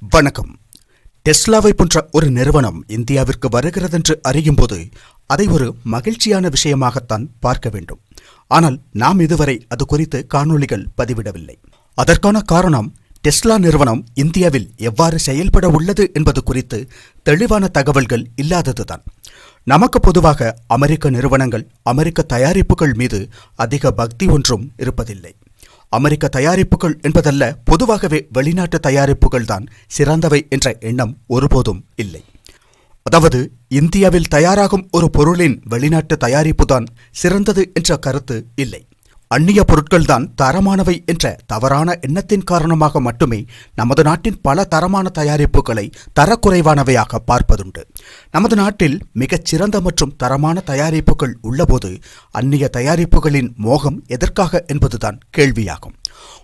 வணக்கம். டெஸ்லாவை போன்ற ஒரு நிறுவனம் இந்தியாவிற்கு வருகிறதென்று அறியும்போது அதை ஒரு மகிழ்ச்சியான விஷயமாகத்தான் பார்க்க வேண்டும். ஆனால் நாம் இதுவரை அது குறித்து காணொளிகள் பதிவிடவில்லை. அதற்கான காரணம் டெஸ்லா நிறுவனம் இந்தியாவில் எவ்வாறு செயல்பட உள்ளது என்பது குறித்து தெளிவான தகவல்கள் இல்லாததுதான். நமக்கு பொதுவாக அமெரிக்க நிறுவனங்கள் அமெரிக்க தயாரிப்புகள் மீது அதிக பக்தி ஒன்றும் இருப்பதில்லை. அமெரிக்க தயாரிப்புகள் என்பதல்ல பொதுவாகவே வெளிநாட்டு தயாரிப்புகள் தான் சிறந்தவை என்ற எண்ணம் ஒருபோதும் இல்லை. அதாவது இந்தியாவில் தயாராகும் ஒரு பொருளின் வெளிநாட்டு தயாரிப்பு தான் சிறந்தது என்ற கருத்து இல்லை. அந்நிய பொருட்கள்தான் தரமானவை என்ற தவறான எண்ணத்தின் காரணமாக மட்டுமே நமது நாட்டின் பல தரமான தயாரிப்புகளை தரக்குறைவானவையாக பார்ப்பதுண்டு. நமது நாட்டில் மிகச் சிறந்த மற்றும் தரமான தயாரிப்புகள் உள்ளபோது அந்நிய தயாரிப்புகளின் மோகம் எதற்காக என்பதுதான் கேள்வியாகும்.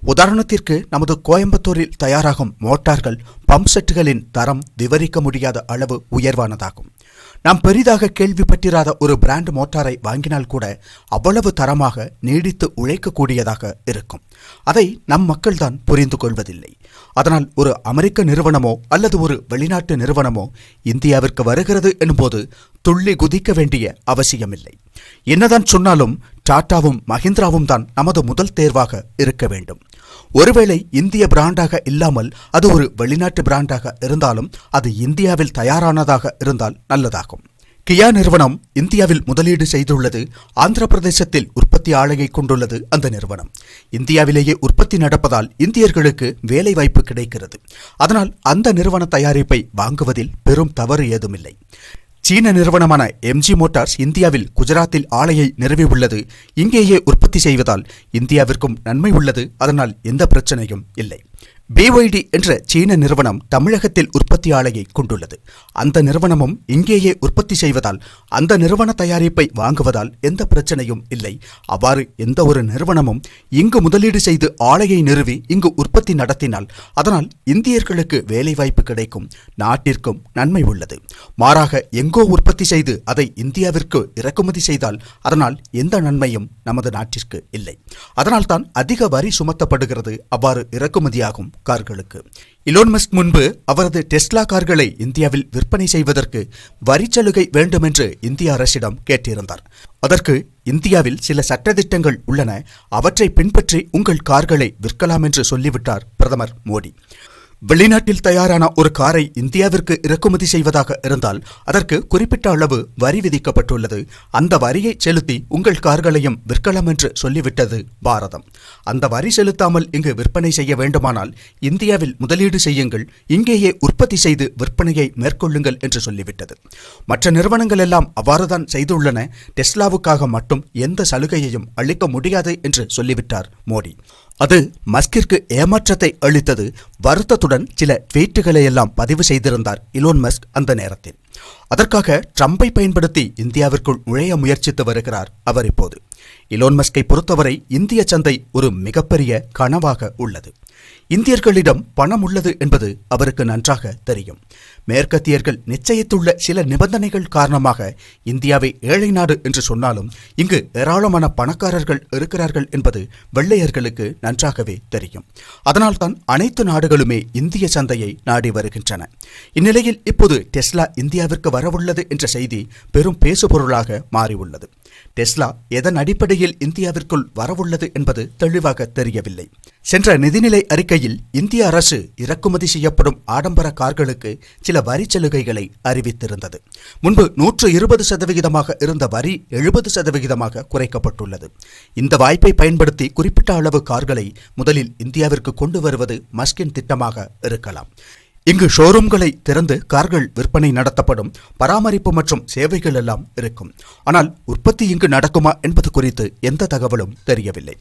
உதாரணத்திற்கு நமது கோயம்புத்தூரில் தயாராகும் மோட்டார்கள் பம்ப் செட்டுகளின் தரம் விவரிக்க முடியாத அளவு உயர்வானதாகும். நாம் பெரிதாக கேள்விப்பட்டிராத ஒரு பிராண்ட் மோட்டாரை வாங்கினால் கூட அவ்வளவு தரமாக நீடித்து உழைக்கக்கூடியதாக இருக்கும். அதை நம் மக்கள்தான் புரிந்து கொள்வதில்லை. அதனால் ஒரு அமெரிக்க நிறுவனமோ அல்லது ஒரு வெளிநாட்டு நிறுவனமோ இந்தியாவிற்கு வருகிறது எனும்போது துள்ளி குதிக்க வேண்டிய அவசியமில்லை. என்னதான் சொன்னாலும் டாட்டாவும் மஹிந்திராவும் தான் நமது முதல் தேர்வாக இருக்க வேண்டும். ஒருவேளை இந்திய பிராண்டாக இல்லாமல் அது ஒரு வெளிநாட்டு பிராண்டாக இருந்தாலும் அது இந்தியாவில் தயாரானதாக இருந்தால் நல்லதாகும். கியா நிறுவனம் இந்தியாவில் முதலீடு செய்துள்ளது ஆந்திர பிரதேசத்தில் உற்பத்தி ஆலையை கொண்டுள்ளது அந்த நிறுவனம். இந்தியாவிலேயே உற்பத்தி நடப்பதால் இந்தியர்களுக்கு வேலை வாய்ப்பு கிடைக்கிறது. அதனால் அந்த நிறுவன தயாரிப்பை வாங்குவதில் பெரும் தவறு ஏதுமில்லை. சீன நிறுவனமான எம்ஜி மோட்டார்ஸ் இந்தியாவில் குஜராத்தில் ஆலையை நிறுவியுள்ளது. இங்கேயே உற்பத்தி செய்வதால் இந்தியாவிற்கும் நன்மை உள்ளது. அதனால் எந்த பிரச்சனையும் இல்லை. பிஒய்டி என்ற சீன நிறுவனம் தமிழகத்தில் உற்பத்தி ஆலையை கொண்டுள்ளது. அந்த நிறுவனமும் இங்கேயே உற்பத்தி செய்வதால் அந்த நிறுவன தயாரிப்பை வாங்குவதால் எந்த பிரச்சனையும் இல்லை. அவ்வாறு எந்த ஒரு நிறுவனமும் இங்கு முதலீடு செய்து ஆலையை நிறுவி இங்கு உற்பத்தி நடத்தினால் அதனால் இந்தியர்களுக்கு வேலைவாய்ப்பு கிடைக்கும். நாட்டிற்கும் நன்மை உள்ளது. மாறாக எங்கோ உற்பத்தி செய்து அதை இந்தியாவிற்கு இறக்குமதி செய்தால் அதனால் எந்த நன்மையும் நமது நாட்டிற்கு இல்லை. அதனால்தான் அதிக வரி சுமத்தப்படுகிறது. அவ்வாறு இறக்குமதியாகும். கார்களுக்கு. இலோன் மஸ்க் முன்பு அவரது டெஸ்லா கார்களை இந்தியாவில் விற்பனை செய்வதற்கு வரிச்சலுகை வேண்டும் என்று இந்திய அரசிடம் கேட்டிருந்தார். அதற்கு இந்தியாவில் சில சட்டதிட்டங்கள் உள்ளன. அவற்றை பின்பற்றி உங்கள் கார்களை விற்கலாம் என்று சொல்லிவிட்டார் பிரதமர் மோடி. வெளிநாட்டில் தயாரான ஒரு காரை இந்தியாவிற்கு இறக்குமதி செய்வதாக இருந்தால் அதற்கு குறிப்பிட்ட அளவு வரி விதிக்கப்பட்டுள்ளது. அந்த வரியை செலுத்தி உங்கள் கார்களையும் விற்கலாம் என்று சொல்லிவிட்டது பாரதம். அந்த வரி செலுத்தாமல் இங்கு விற்பனை செய்ய வேண்டுமானால் இந்தியாவில் முதலீடு செய்யுங்கள் இங்கேயே உற்பத்தி செய்து விற்பனையை மேற்கொள்ளுங்கள் என்று சொல்லிவிட்டது. மற்ற நிறுவனங்கள் எல்லாம் அவ்வாறுதான் செய்துள்ளன. டெஸ்லாவுக்காக மட்டும் எந்த சலுகையையும் அளிக்க முடியாது என்று சொல்லிவிட்டார் மோடி. அது மஸ்கிற்கு ஏமாற்றத்தை அளித்தது வருத்தத்துடன் சில ட்வீட்டுகளை எல்லாம் பதிவு செய்திருந்தார். இலோன் மஸ்க் அந்த நேரத்தில். அதற்காக ட்ரம்பை பயன்படுத்தி இந்தியாவிற்குள் நுழைய முயற்சித்து வருகிறார் அவர் இப்போது. இலோன் மஸ்கை பொறுத்தவரை இந்திய சந்தை ஒரு மிகப்பெரிய கனவாக உள்ளது. இந்தியர்களிடம் பணம் உள்ளது என்பது அவருக்கு நன்றாக தெரியும். மேற்கத்தியர்கள் நிச்சயித்துள்ள சில நிபந்தனைகள் காரணமாக இந்தியாவை ஏழை நாடு என்று சொன்னாலும் இங்கு ஏராளமான பணக்காரர்கள் இருக்கிறார்கள் என்பது வெள்ளையர்களுக்கு நன்றாகவே தெரியும். அதனால்தான் அனைத்து நாடுகளுமே இந்திய சந்தையை நாடி வருகின்றன. இந்நிலையில் இப்போது டெஸ்லா இந்தியாவிற்கு வரவுள்ளது என்ற செய்தி பெரும் பேசுபொருளாக மாறியுள்ளது. டெஸ்லா எதன் அடிப்படையில் இந்தியாவிற்குள் வரவுள்ளது என்பது தெளிவாக தெரியவில்லை. சென்ற நிதிநிலை அறிக்கையில் இந்திய அரசு இறக்குமதி செய்யப்படும் ஆடம்பர கார்களுக்கு சில வரி சலுகைகளை அறிவித்திருந்தது. முன்பு நூற்று இருபது சதவிகிதமாக இருந்த வரி எழுபது சதவிகிதமாக குறைக்கப்பட்டுள்ளது. இந்த வாய்ப்பை பயன்படுத்தி குறிப்பிட்ட அளவு கார்களை முதலில் இந்தியாவிற்கு கொண்டு வருவது மஸ்கின் திட்டமாக இருக்கலாம். இங்கு ஷோரூம்களை திறந்து கார்கள் விற்பனை நடத்தப்படும் பராமரிப்பு மற்றும் சேவைகள் எல்லாம் இருக்கும். ஆனால் உற்பத்தி இங்கு நடக்குமா என்பது குறித்து எந்த தகவலும் தெரியவில்லை.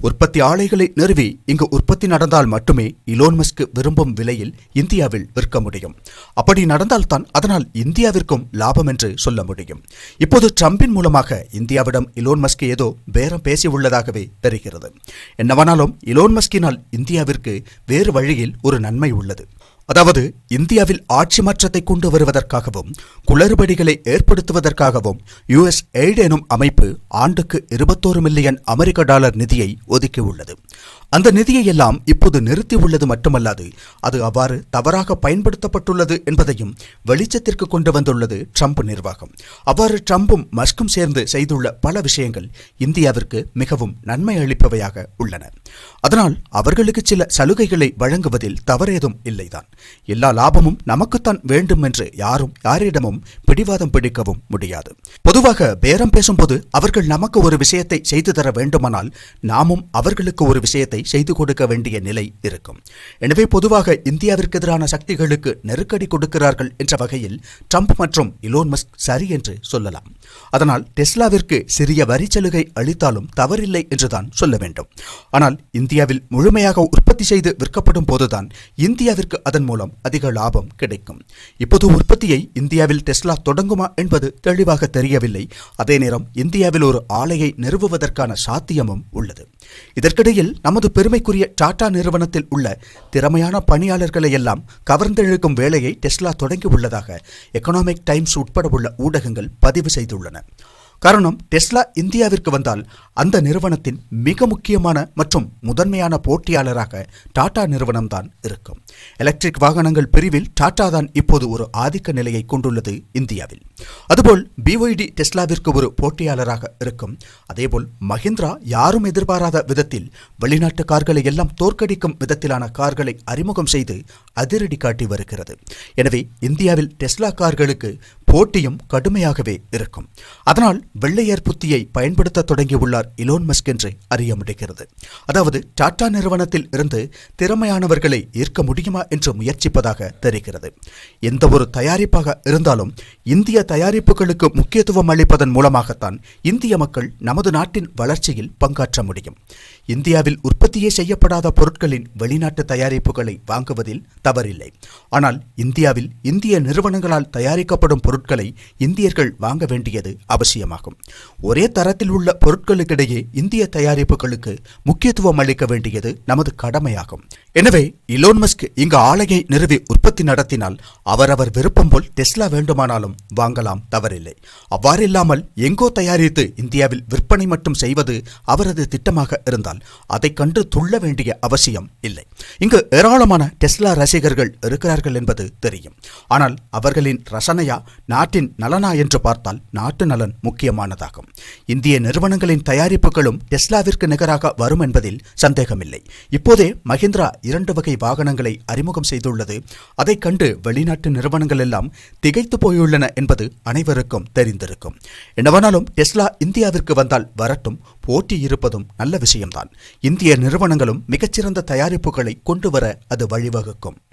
உற்பத்தி ஆலைகளை நிறுவி இங்கு உற்பத்தி நடந்தால் மட்டுமே இலோன் மஸ்க் விரும்பும் விலையில் இந்தியாவில் விற்க முடியும். அப்படி நடந்தால்தான் அதனால் இந்தியாவிற்கும் லாபம் என்று சொல்ல முடியும். இப்போது ட்ரம்பின் மூலமாக இந்தியாவிடம் இலோன் மஸ்க் ஏதோ பேரம் பேசியுள்ளதாகவே தெரிகிறது. என்னவானாலும் இலோன் மஸ்கினால் இந்தியாவிற்கு வேறு வழியில் ஒரு நன்மை உள்ளது. அதாவது இந்தியாவில் ஆட்சி மாற்றத்தை கொண்டு வருவதற்காகவும் குளறுபடிகளை ஏற்படுத்துவதற்காகவும் யுஎஸ் எய்ட் எனும் அமைப்பு ஆண்டுக்கு இருபத்தோரு மில்லியன் அமெரிக்க டாலர் நிதியை ஒதுக்கியுள்ளது. அந்த நிதியை எல்லாம் இப்போது நிறுத்தி உள்ளது மட்டுமல்லாது அது அவ்வாறு தவறாக பயன்படுத்தப்பட்டுள்ளது என்பதையும் வெளிச்சத்திற்கு கொண்டு வந்துள்ளது ட்ரம்ப் நிர்வாகம். அவ்வாறு ட்ரம்பும் மஸ்கும் சேர்ந்து செய்துள்ள பல விஷயங்கள் இந்தியாவிற்கு மிகவும் நன்மை அளிப்பவையாக உள்ளன. அதனால் அவர்களுக்கு சில சலுகைகளை வழங்குவதில் தவறேதும் இல்லைதான். எல்லா லாபமும் நமக்குத்தான் வேண்டும் என்று யாரும் யாரிடமும் பிடிவாதம் பிடிக்கவும் முடியாது. பொதுவாக பேரம் பேசும்போது அவர்கள் நமக்கு ஒரு விஷயத்தை செய்து தர வேண்டுமானால் நாமும் அவர்களுக்கு ஒரு விஷயத்தை செய்து கொடுக்க வேண்டிய நிலை இருக்கும். எனவே பொதுவாக இந்தியாவிற்கு எதிரான சக்திகளுக்கு நெருக்கடி கொடுக்கிறார்கள் என்ற வகையில் ட்ரம்ப் மற்றும் இலோன் மஸ்க் சரி என்று சொல்லலாம். அதனால் டெஸ்லாவிற்கு சிறிய வரி சலுகை அளித்தாலும் தவறில்லை என்றுதான் சொல்ல வேண்டும். ஆனால் இந்தியாவில் முழுமையாக உற்பத்தி செய்து விற்கப்படும் போதுதான் இந்தியாவிற்கு அதன் மூலம் அதிக லாபம் கிடைக்கும். இப்போது உற்பத்தியை இந்தியாவில் டெஸ்லா தொடங்குமா என்பது தெளிவாக தெரியவில்லை. அதே நேரம் இந்தியாவில் ஒரு ஆலையை நிறுவுவதற்கான சாத்தியமும் உள்ளது. இதற்கிடையில் நமது பெருமைக்குரிய டாடா நிறுவனத்தில் உள்ள திறமையான பணியாளர்களை எல்லாம் கவர்ந்தெழுக்கும் வேலையை டெஸ்லா தொடங்கியுள்ளதாக எக்கனாமிக் டைம்ஸ் உட்பட உள்ள ஊடகங்கள் பதிவு செய்துள்ளன. காரணம் டெஸ்லா இந்தியாவிற்கு வந்தால் அந்த நிறுவனத்தின் மிக முக்கியமான மற்றும் முதன்மையான போட்டியாளராக டாடா நிறுவனம்தான் இருக்கும். எலக்ட்ரிக் வாகனங்கள் பிரிவில் டாடா தான் இப்போது ஒரு ஆதிக்க நிலையை கொண்டுள்ளது இந்தியாவில். அதுபோல் பிஒய்டி டெஸ்லாவிற்கு ஒரு போட்டியாளராக இருக்கும். அதேபோல் மஹிந்திரா யாரும் எதிர்பாராத விதத்தில் வெளிநாட்டு கார்களை எல்லாம் தோற்கடிக்கும் விதத்திலான கார்களை அறிமுகம் செய்து அதிரடி காட்டி வருகிறது. எனவே இந்தியாவில் டெஸ்லா கார்களுக்கு போட்டியும் கடுமையாகவே இருக்கும். அதனால் வெள்ளையர் புத்தியை பயன்படுத்த தொடங்கியுள்ளார் இலோன் மஸ்க் என்று அறிய முடிகிறது. அதாவது டாடா நிறுவனத்தில் இருந்து திறமையானவர்களை ஈர்க்க முடியுமா என்று முயற்சிப்பதாக தெரிகிறது. எந்த ஒரு தயாரிப்பாக இருந்தாலும் இந்திய தயாரிப்புகளுக்கு முக்கியத்துவம் அளிப்பதன் மூலமாகத்தான் இந்திய மக்கள் நமது நாட்டின் வளர்ச்சியில் பங்காற்ற முடியும். இந்தியாவில் உற்பத்தியே செய்யப்படாத பொருட்களின் வெளிநாட்டு தயாரிப்புகளை வாங்குவதில் தவறில்லை. ஆனால் இந்தியாவில் இந்திய நிறுவனங்களால் தயாரிக்கப்படும் பொருட்களை இந்தியர்கள் வாங்க வேண்டியது அவசியமாகும். ஒரே தரத்தில் உள்ள பொருட்களுக்கிடையே இந்திய தயாரிப்புகளுக்கு முக்கியத்துவம் அளிக்க வேண்டியது நமது கடமையாகும். எனவே இலோன் மஸ்க் இங்கு ஆலையை நிறுவி உற்பத்தி நடத்தினால் அவரவர் விருப்பம் போல் டெஸ்லா வேண்டுமானாலும் வாங்கலாம் தவறில்லை. அவ்வாறில்லாமல் எங்கோ தயாரித்து இந்தியாவில் விற்பனை மட்டும் செய்வது அவரது திட்டமாக இருந்தால் அதை கண்டு துள்ள வேண்டிய அவசியம் இல்லை. இங்கு ஏராளமான டெஸ்லா ரசி ரசிகர்கள் இருக்கிறார்கள் என்பது தெரியும். ஆனால் அவர்களின் ரசனையா நாட்டின் நலனா என்று பார்த்தால் நாட்டு நலன் முக்கியமானதாகும். இந்திய நிறுவனங்களின் தயாரிப்புகளும் டெஸ்லாவிற்கு நிகராக வரும் என்பதில் சந்தேகமில்லை. இப்போதே மஹிந்திரா இரண்டு வகை வாகனங்களை அறிமுகம் செய்துள்ளது. அதைக் கண்டு வெளிநாட்டு நிறுவனங்கள் எல்லாம் திகைத்து போயுள்ளன என்பது அனைவருக்கும் தெரிந்திருக்கும். என்னவானாலும் டெஸ்லா இந்தியாவிற்கு வந்தால் வரட்டும் போட்டி இருப்பதும் நல்ல விஷயம்தான். இந்திய நிறுவனங்களும் மிகச்சிறந்த தயாரிப்புகளை கொண்டு வர அது வழிவகுக்கும்.